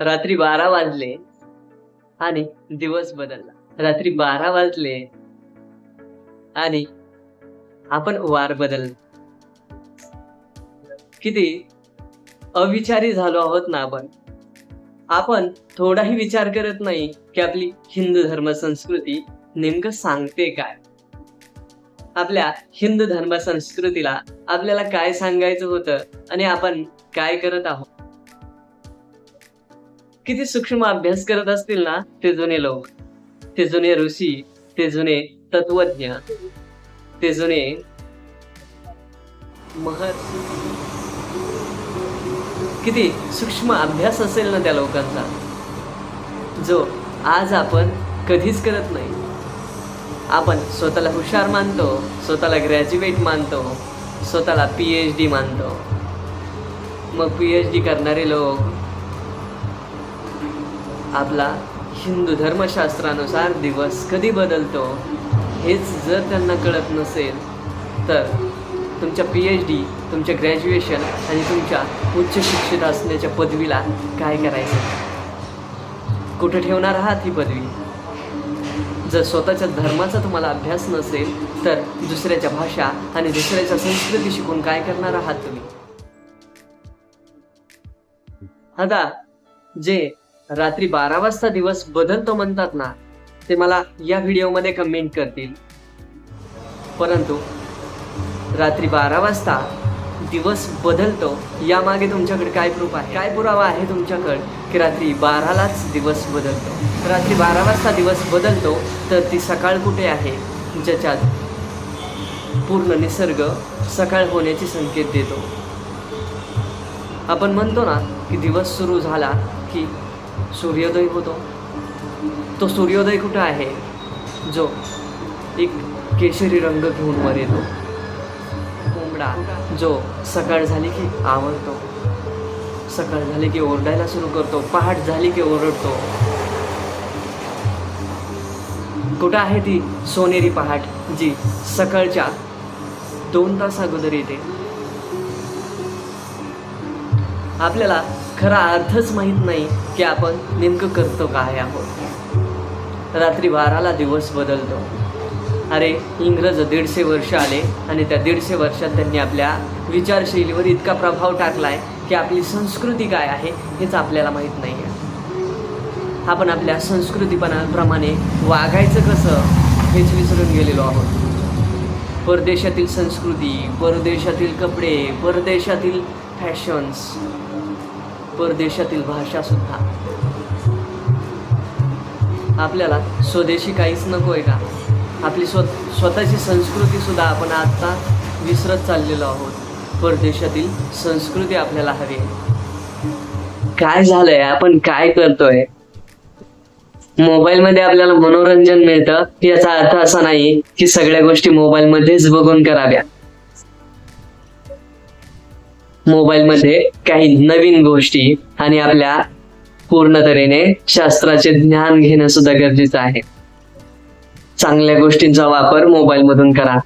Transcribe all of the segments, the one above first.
रात्री बारा वाजले आणि दिवस बदलला. रात्री बारा वाजले आणि आपण वार बदलला. किती अविचारी झालो आहोत ना आपण. आपण थोडाही विचार करत नाही की आपली हिंदू धर्म संस्कृती नेमकं सांगते काय? आपल्या हिंदू धर्म संस्कृतीला आपल्याला काय सांगायचं होतं आणि आपण काय करत आहोत? किती सूक्ष्म अभ्यास करत असतील ना ते जुने लोक. ते जुने ऋषी ते जुने तत्वज्ञ ते जुने महर्षी. किती सूक्ष्म अभ्यास असेल ना त्या लोकांचा जो आज आपण कधीच करत नाही. आपण स्वतःला हुशार मानतो स्वतःला ग्रॅज्युएट मानतो स्वतःला पी एच डी मानतो. मग पी एच डी करणारे लोक आपला हिंदू धर्मशास्त्रानुसार दिवस कधी बदलतो हेच जर त्यांना कळत नसेल तर तुमच्या पी एच डी तुमच्या ग्रॅज्युएशन आणि तुमच्या उच्च शिक्षित असण्याच्या पदवीला काय करायचं? कुठे ठेवणार आहात ही पदवी? जर स्वतःच्या धर्माचा तुम्हाला अभ्यास नसेल तर दुसऱ्याच्या भाषा आणि दुसऱ्याच्या संस्कृती शिकून काय करणार आहात तुम्ही? आता जे रात्री बारा वाजता दिवस बदलतो म्हणतात ना ते मला या व्हिडिओमध्ये कमेंट करतील. परंतु रात्री बारा वाजता दिवस बदलतो यामागे तुमच्याकडे काय प्रूफ आहे? काय पुरावा आहे तुमच्याकडे की रात्री बारालाच दिवस बदलतो? रात्री बारा वाजता दिवस बदलतो तर ती सकाळ कुठे आहे? ज्याच्यात पूर्ण निसर्ग सकाळ होण्याचे संकेत देतो. आपण म्हणतो ना की दिवस सुरू झाला की सूर्योदय होतो तो सूर्योदय कुठं आहे? जो एक केशरी रंग घेऊन वर येतो. कोंबडा जो सकाळ झाली की आवडतो सकाळ झाली की ओरडायला सुरू करतो. पहाट झाली की ओरडतो. कुठं आहे ती सोनेरी पहाट जी सकाळच्या दोन तास अगोदर येते? आपल्याला खरा अर्थच माहीत नाही की आपण नेमकं करतो काय आहोत. रात्री बाराला दिवस बदलतो. अरे इंग्रज दीडशे वर्ष आले आणि त्या दीडशे वर्षात त्यांनी आपल्या विचारशैलीवर इतका प्रभाव टाकला आहे की आपली संस्कृती काय आहे हेच आपल्याला माहीत नाही आहे आपण आपल्या संस्कृतीपणाप्रमाणे वागायचं कसं हेच विसरून गेलेलो आहोत. परदेशातील संस्कृती परदेशातील कपडे परदेशातील फॅशन्स परदेशातील भाषा सुद्धा. आपल्याला स्वदेशी काहीच नको आहे का? आपली स्व स्वतःची संस्कृती सुद्धा आपण आता विसरत चाललेलो आहोत. परदेशातील संस्कृती आपल्याला हवी आहे. काय झालंय? आपण काय करतोय? मोबाईल मध्ये आपल्याला मनोरंजन मिळतं. याचा अर्थ असा नाही की सगळ्या गोष्टी मोबाईल मध्येच बघून कराव्या. मोबाईलमध्ये काही नवीन गोष्टी आणि आपल्या पूर्ण तऱ्हेने शास्त्राचे ज्ञान घेणं सुद्धा गरजेचं आहे. चांगल्या गोष्टींचा वापर मोबाईल मधून करा.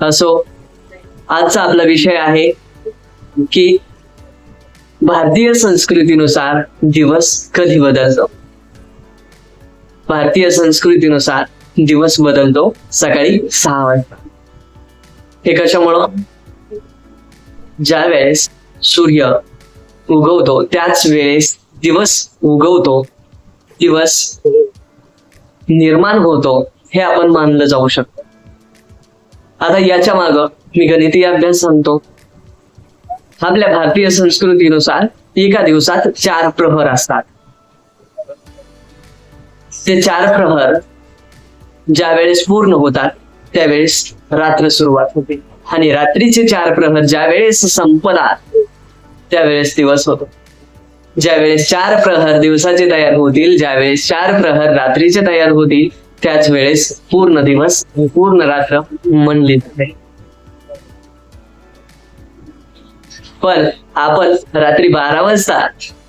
असो आजचा आपला विषय आहे की भारतीय संस्कृतीनुसार दिवस कधी बदलतो? भारतीय संस्कृतीनुसार दिवस बदलतो सकाळी सहा वाजता. हे कशामुळं? ज्या वेळेस सूर्य उगवतो त्याच वेळेस दिवस उगवतो दिवस निर्माण होतो हे आपण मानलं जाऊ शकतो. आता याच्या माग मी गणितीय अभ्यास सांगतो. आपल्या भारतीय संस्कृतीनुसार एका दिवसात चार प्रहर असतात. ते चार प्रहर ज्या वेळेस पूर्ण होतात त्यावेळेस रात्र सुरुवात होते. आणि रात्रीचे चार प्रहर ज्या वेळेस संपतात त्यावेळेस दिवस होतो. ज्या वेळेस चार प्रहर दिवसाचे तयार होतील ज्यावेळेस चार प्रहर रात्रीचे तयार होतील त्याच वेळेस पूर्ण दिवस पूर्ण रात्र म्हणली जाते पण आपण रात्री बारा वाजता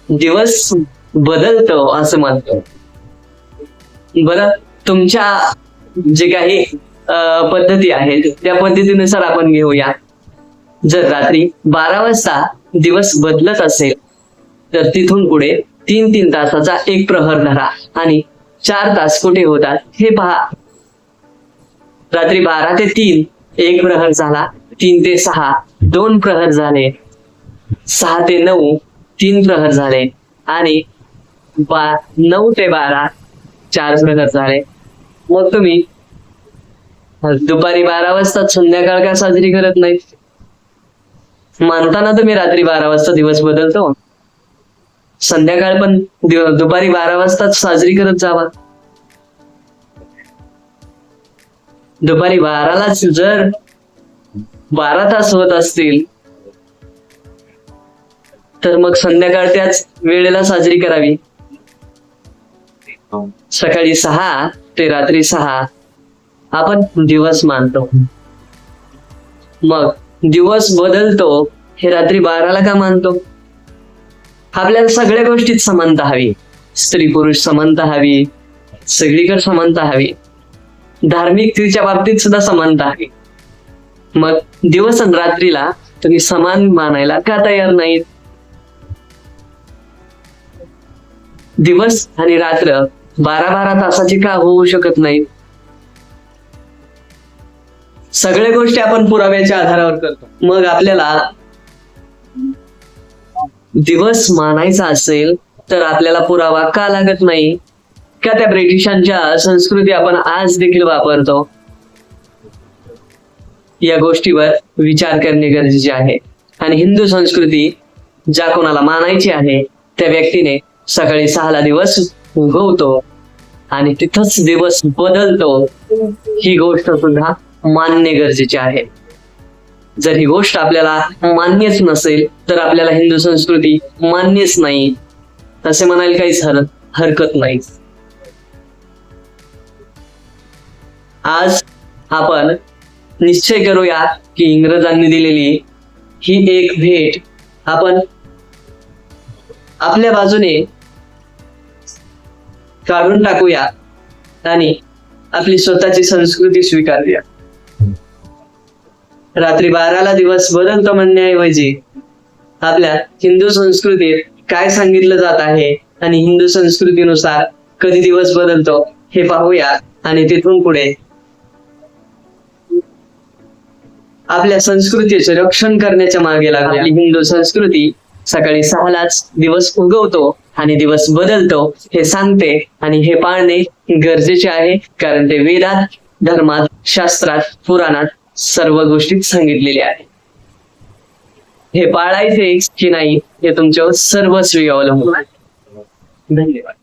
दिवस बदलतो असं म्हणतो. बरं तुमच्या जे काही पद्धती आहेत. त्या पद्धतीनुसार आपण घेऊया. जर रात्री बारा वाजता दिवस बदलत असेल तर तिथून पुढे तीन तीन तासाचा एक प्रहर धरा आणि चार तास कुठे होतात हे पहा. रात्री बारा ते तीन एक प्रहर झाला तीन ते सहा दोन प्रहर झाले सहा ते नऊ तीन प्रहर झाले आणि बा नऊ ते बारा चार प्रहर झाले. मग तुम्ही दुपारी बारा वाजता संध्याकाळ का साजरी करत नाहीत? मानताना तुम्ही रात्री बारा वाजता दिवस बदलतो. संध्याकाळ पण दुपारी बारा वाजताच साजरी करत जावा. दुपारी बारालाच जर बारा तास होत असतील तर मग संध्याकाळ त्याच वेळेला साजरी करावी. सकाळी सहा ते रात्री सहा. आपण दिवस मानतो. मग दिवस बदलतो हे रात्री बाराला का मानतो? आपल्याला सगळ्या गोष्टीत समानता हवी. स्त्री पुरुष समानता हवी सगळीकडे समानता हवी. धार्मिकतेच्या बाबतीत सुद्धा समानता हवी. मग दिवस आणि रात्रीला तुम्ही समान मानायला का तयार नाहीत? दिवस आणि रात्र बारा बारा तासाची का होऊ शकत नाहीत? सगळ्या गोष्टी आपण पुराव्याच्या आधारावर करतो. मग आपल्याला दिवस मानायचा असेल तर आपल्याला पुरावा का लागत नाही? का त्या ब्रिटिशांच्या संस्कृती आपण आज देखील वापरतो? या गोष्टीवर विचार करणे गरजेचे आहे. आणि हिंदू संस्कृती ज्या कोणाला मानायची आहे त्या व्यक्तीने सकाळी सहाला दिवस उगवतो आणि तिथंच दिवस बदलतो. ही गोष्ट सुद्धा मान्य गरजेचे आहे. जर ही गोष्ट आपल्याला मान्यच नसेल तर आपल्याला हिंदू संस्कृती मान्यच नाही. असे म्हणायला काहीच हर हरकत नाही. आज आपण निश्चय करूया की इंग्रजांनी दिलेली ही एक भेट आपण आपल्या बाजूने काढून टाकूया आणि आपली स्वतःची संस्कृती स्वीकारूया. रात्री बाराला दिवस बदलतो म्हणण्याऐवजी आपल्या हिंदू संस्कृतीत काय सांगितलं जात आहे आणि हिंदू संस्कृतीनुसार कधी दिवस बदलतो हे पाहूया आणि तिथून पुढे. आपल्या संस्कृतीचे रक्षण करण्याच्या मागे लागली आपली हिंदू संस्कृती सकाळी सहालाच दिवस उगवतो आणि दिवस बदलतो हे सांगते आणि हे पाळणे गरजेचे आहे कारण ते वेदात धर्मात शास्त्रात पुराणात सर्व गोष्टीत सांगितलेले आहे. हे पाळायचे की नाही हे तुमच्यावर सर्वस्वी अवलंबून आहे. धन्यवाद.